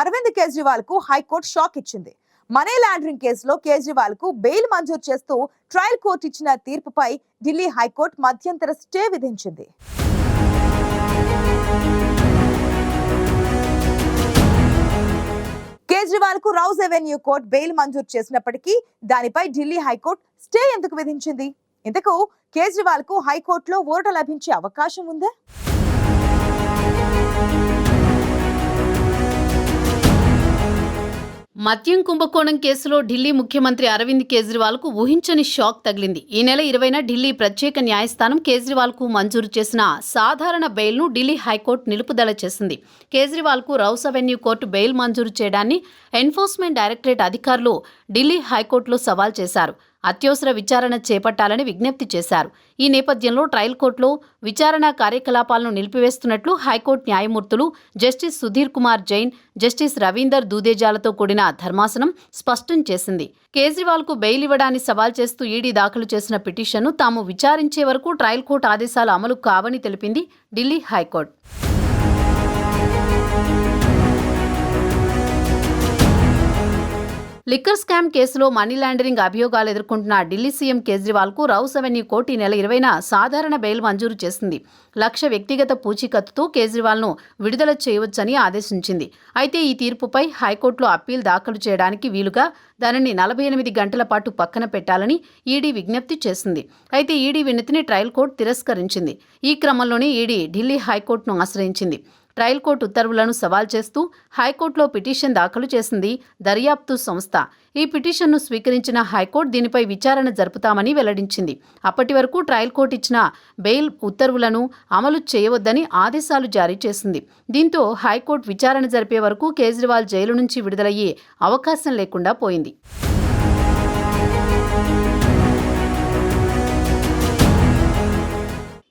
అరవింద్ కేజ్రీవాల్కు high court shock ఇచ్చింది. Money laundering కేసులో కేజ్రీవాల్కు బెయిల్ మంజూరు చేస్తూ ట్రయల్ కోర్టు ఇచ్చిన తీర్పుపై ఢిల్లీ హైకోర్టు మధ్యంతర స్టే విధించింది. కేజ్రీవాల్కు రౌజ్ అవెన్యూ కోర్టు బెయిల్ మంజూరు చేసినప్పటికీ దానిపై ఢిల్లీ హైకోర్టు స్టే ఎందుకు విధించింది? ఇంతకు కేజ్రీవాల్కు హైకోర్టులో ఓట లభించే అవకాశం ఉందా? మద్యం కుంభకోణం కేసులో ఢిల్లీ ముఖ్యమంత్రి అరవింద్ కేజ్రీవాల్కు ఊహించని షాక్ తగిలింది. ఈ నెల ఇరవైన ఢిల్లీ ప్రత్యేక న్యాయస్థానం కేజ్రీవాల్కు మంజూరు చేసిన సాధారణ బెయిల్ను ఢిల్లీ హైకోర్టు నిలుపుదల చేసింది. కేజ్రీవాల్కు రౌస్ అవెన్యూ కోర్టు బెయిల్ మంజూరు చేయడాన్ని ఎన్ఫోర్స్మెంట్ డైరెక్టరేట్ అధికారులు ఢిల్లీ హైకోర్టులో సవాల్ చేశారు. అత్యవసర విచారణ చేపట్టాలని విజ్ఞప్తి చేశారు. ఈ నేపథ్యంలో ట్రయల్ కోర్టులో విచారణ కార్యకలాపాలను నిలిపివేస్తున్నట్లు హైకోర్టు న్యాయమూర్తులు జస్టిస్ సుధీర్ కుమార్ జైన్ జస్టిస్ రవీందర్ దూదేజాలతో కూడిన ధర్మాసనం స్పష్టం చేసింది. కేజ్రీవాల్కు బెయిల్ ఇవ్వడాన్ని సవాల్ చేస్తూ ఈడీ దాఖలు చేసిన పిటిషన్ను తాము విచారించే వరకు ట్రయల్ కోర్టు ఆదేశాలు అమలు కావని తెలిపింది Delhi high court. Liquor scam కేసులో మనీ లాండరింగ్ అభియోగాలు ఎదుర్కొంటున్న ఢిల్లీ సీఎం కేజ్రీవాల్కు రౌస్ అవెన్యూ కోర్టు ఈ నెల ఇరవైన సాధారణ బెయిల్ మంజూరు చేసింది. లక్ష వ్యక్తిగత పూచీకత్తుతో కేజ్రీవాల్ను విడుదల చేయవచ్చని ఆదేశించింది. అయితే ఈ తీర్పుపై హైకోర్టులో అప్పీల్ దాఖలు చేయడానికి వీలుగా దానిని నలభై ఎనిమిది గంటల పాటు పక్కన పెట్టాలని ఈడీ విజ్ఞప్తి చేసింది. అయితే ఈడీ వినతిని ట్రయల్ కోర్టు తిరస్కరించింది. ఈ క్రమంలోనే ఈడీ ఢిల్లీ హైకోర్టును ఆశ్రయించింది. ట్రయల్ కోర్టు ఉత్తర్వులను సవాల్ చేస్తూ హైకోర్టులో పిటిషన్ దాఖలు చేసింది దర్యాప్తు సంస్థ. ఈ పిటిషన్ను స్వీకరించిన హైకోర్టు దీనిపై విచారణ జరుపుతామని వెల్లడించింది. అప్పటి వరకు ట్రయల్ కోర్టు ఇచ్చిన బెయిల్ ఉత్తర్వులను అమలు చేయవద్దని ఆదేశాలు జారీ చేసింది. దీంతో హైకోర్టు విచారణ జరిపే వరకు కేజ్రీవాల్ జైలు నుంచి విడుదలయ్యే అవకాశం లేకుండా పోయింది.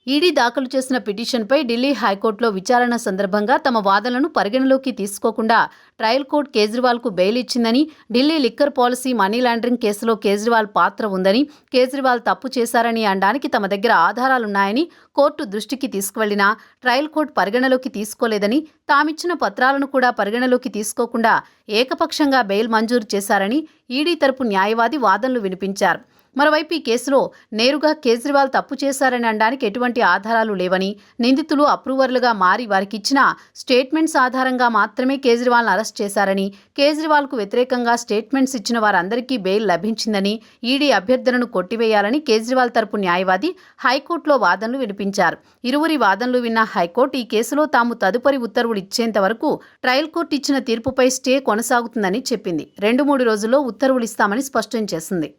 ఈడీ దాఖలు చేసిన పిటిషన్పై ఢిల్లీ హైకోర్టులో విచారణ సందర్భంగా తమ వాదనలను పరిగణలోకి తీసుకోకుండా ట్రయల్ కోర్టు కేజ్రీవాల్కు బెయిల్ ఇచ్చిందని Delhi liquor policy money laundering కేసులో కేజ్రీవాల్ పాత్ర ఉందని కేజ్రీవాల్ తప్పు చేశారని అనడానికి తమ దగ్గర ఆధారాలున్నాయని కోర్టు దృష్టికి తీసుకువెళ్ళినా ట్రయల్ కోర్టు పరిగణలోకి తీసుకోలేదని తామిచ్చిన పత్రాలను కూడా పరిగణలోకి తీసుకోకుండా ఏకపక్షంగా బెయిల్ మంజూరు చేశారని ఈడీ తరపు న్యాయవాది వాదనలు వినిపించారు. మరోవైపు ఈ కేసులో నేరుగా కేజ్రీవాల్ తప్పు చేశారని అనడానికి ఎటువంటి ఆధారాలు లేవని నిందితులు అప్రూవర్లుగా మారి వారికి ఇచ్చిన స్టేట్మెంట్స్ ఆధారంగా మాత్రమే కేజ్రీవాల్ను అరెస్ట్ చేశారని కేజ్రీవాల్కు వ్యతిరేకంగా స్టేట్మెంట్స్ ఇచ్చిన వారందరికీ బెయిల్ లభించిందని ఈడీ అభ్యర్థనను కొట్టివేయాలని కేజ్రీవాల్ తరపు న్యాయవాది హైకోర్టులో వాదనలు వినిపించారు. ఇరువురి వాదనలు విన్న హైకోర్టు ఈ కేసులో తాము తదుపరి ఉత్తర్వులు ఇచ్చేంత వరకు ట్రయల్ కోర్టు ఇచ్చిన తీర్పుపై స్టే కొనసాగుతుందని చెప్పింది. రెండు మూడు రోజుల్లో ఉత్తర్వులు ఇస్తామని స్పష్టం చేసింది.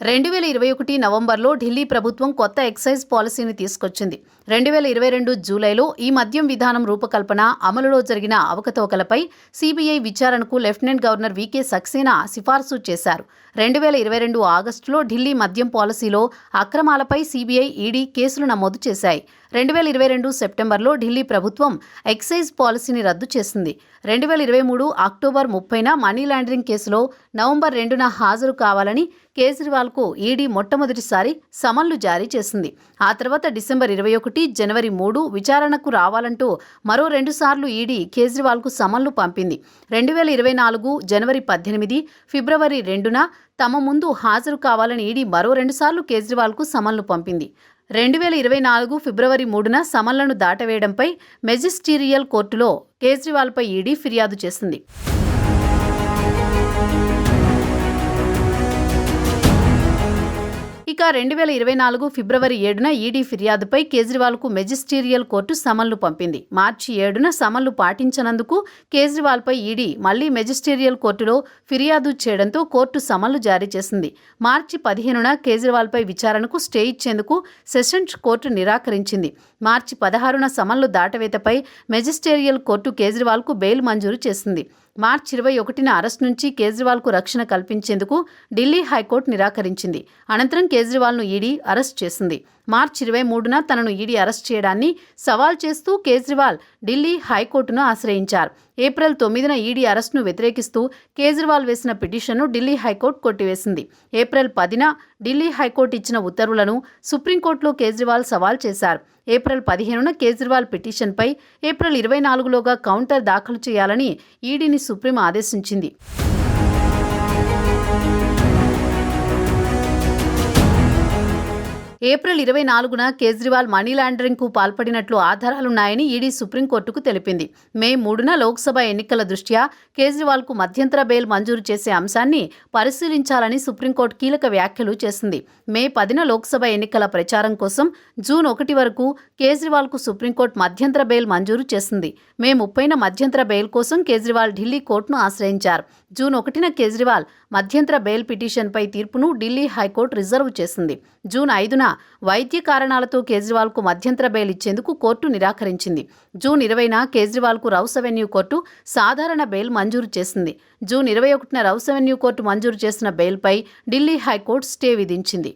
రెండు వేల ఇరవై ఒకటి నవంబర్లో ఢిల్లీ ప్రభుత్వం కొత్త ఎక్సైజ్ పాలసీని తీసుకొచ్చింది. రెండు వేల ఇరవై రెండు జూలైలో ఈ మద్యం విధానం రూపకల్పన అమలులో జరిగిన అవకతవకలపై సిబిఐ విచారణకు lieutenant governor V K Saxena సిఫార్సు చేశారు. రెండు వేల ఇరవై రెండు ఆగస్టులో ఢిల్లీ మద్యం పాలసీలో అక్రమాలపై సిబిఐ ఈడీ కేసులు నమోదు చేశాయి. రెండు వేల ఇరవై రెండు సెప్టెంబర్లో ఢిల్లీ ప్రభుత్వం ఎక్సైజ్ పాలసీని రద్దు చేసింది. రెండు వేల ఇరవై మూడు అక్టోబర్ ముప్పైన మనీ లాండరింగ్ కేసులో నవంబర్ రెండున హాజరు కావాలని కేజ్రీవాల్కు ఈడీ మొట్టమొదటిసారి సమన్లు జారీ చేసింది. ఆ తర్వాత డిసెంబర్ ఇరవై ఒకటి జనవరి మూడు విచారణకు రావాలంటూ మరో రెండుసార్లు ఈడీ కేజ్రీవాల్కు సమన్లు పంపింది. రెండు వేల ఇరవై నాలుగు జనవరి పద్దెనిమిది ఫిబ్రవరి రెండున తమ ముందు హాజరు కావాలని ఈడీ మరో రెండుసార్లు కేజ్రీవాల్కు సమన్లు పంపింది. రెండు వేల ఇరవై నాలుగు ఫిబ్రవరి మూడున సమన్లను దాటవేయడంపై మెజిస్టీరియల్ కోర్టులో కేజ్రీవాల్పై ఈడీ ఫిర్యాదు చేసింది. ఇక రెండు వేల ఇరవై నాలుగు ఫిబ్రవరి ఏడున ఈడీ ఫిర్యాదుపై కేజ్రీవాల్కు మెజిస్టీరియల్ కోర్టు సమన్లు పంపింది. మార్చి ఏడున సమన్లు పాటించనందుకు కేజ్రీవాల్పై ఈడీ మళ్ళీ మెజిస్టీరియల్ కోర్టులో ఫిర్యాదు చేయడంతో కోర్టు సమన్లు జారీ చేసింది. మార్చి పదిహేనున కేజ్రీవాల్పై విచారణకు స్టే ఇచ్చేందుకు సెషన్స్ కోర్టు నిరాకరించింది. మార్చి పదహారున సమన్లు దాటవేతపై మెజిస్టేరియల్ కోర్టు కేజ్రీవాల్కు బెయిల్ మంజూరు చేసింది. మార్చి ఇరవై ఒకటిన అరెస్ట్ నుంచి కేజ్రీవాల్కు రక్షణ కల్పించేందుకు ఢిల్లీ హైకోర్టు నిరాకరించింది. అనంతరం కేజ్రీవాల్ను ఈడీ అరెస్ట్ చేసింది. మార్చి ఇరవై మూడున తనను ఈడీ అరెస్ట్ చేయడాన్ని సవాల్ చేస్తూ కేజ్రీవాల్ ఢిల్లీ హైకోర్టును ఆశ్రయించారు. ఏప్రిల్ తొమ్మిదిన ఈడీ అరెస్ట్ను వ్యతిరేకిస్తూ కేజ్రీవాల్ వేసిన పిటిషన్ను ఢిల్లీ హైకోర్టు కొట్టివేసింది. ఏప్రిల్ పదిన ఢిల్లీ హైకోర్టు ఇచ్చిన ఉత్తర్వులను సుప్రీంకోర్టులో కేజ్రీవాల్ సవాల్ చేశారు. ఏప్రిల్ పదిహేనున కేజ్రీవాల్ పిటిషన్పై ఏప్రిల్ ఇరవై నాలుగులోగా కౌంటర్ దాఖలు చేయాలని ఈడీని సుప్రీం ఆదేశించింది. ఏప్రిల్ ఇరవై నాలుగున కేజ్రీవాల్ మనీ లాండరింగ్కు పాల్పడినట్లు ఆధారాలున్నాయని ఈడీ సుప్రీంకోర్టుకు తెలిపింది. మే మూడున లోక్సభ ఎన్నికల దృష్ట్యా కేజ్రీవాల్కు మధ్యంతర బెయిల్ మంజూరు చేసే అంశాన్ని పరిశీలించాలని సుప్రీంకోర్టు కీలక వ్యాఖ్యలు చేసింది. మే పదిన లోక్సభ ఎన్నికల ప్రచారం కోసం జూన్ ఒకటి వరకు కేజ్రీవాల్కు సుప్రీంకోర్టు మధ్యంతర బెయిల్ మంజూరు చేసింది. మే ముప్పైన మధ్యంతర బెయిల్ కోసం కేజ్రీవాల్ ఢిల్లీ కోర్టును ఆశ్రయించారు. జూన్ ఒకటిన కేజ్రీవాల్ మధ్యంతర బెయిల్ పిటిషన్పై తీర్పును ఢిల్లీ హైకోర్టు రిజర్వ్ చేసింది. జూన్ ఐదున వైద్య కారణాలతో కేజ్రీవాల్కు మధ్యంతర బెయిల్ ఇచ్చేందుకు కోర్టు నిరాకరించింది. జూన్ ఇరవైన కేజ్రీవాల్కు రౌస్ అవెన్యూ కోర్టు సాధారణ బెయిల్ మంజూరు చేసింది. జూన్ ఇరవై ఒకటిన రౌస్ అవెన్యూ కోర్టు మంజూరు చేసిన బెయిల్పై ఢిల్లీ హైకోర్టు స్టే విధించింది.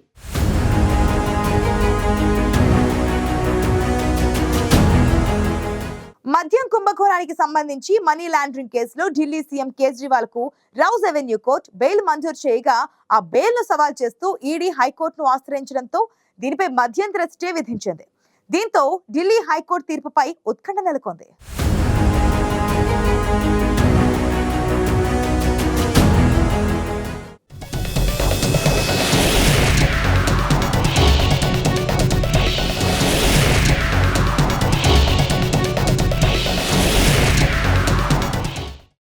మద్యం కుంభకోణానికి సంబంధించి మనీ లాండరింగ్ కేసులో ఢిల్లీ సీఎం కేజ్రీవాల్కు రౌజ్ అవెన్యూ కోర్ట్ బెయిల్ మంజూరు చేయగా ఆ బెయిల్ను సవాల్ చేస్తూ ఈడీ హైకోర్టును ఆశ్రయించడంతో దీనిపై మధ్యంతర స్టే విధించింది. దీంతో ఢిల్లీ హైకోర్టు తీర్పుపై ఉత్కంఠ నెలకొంది.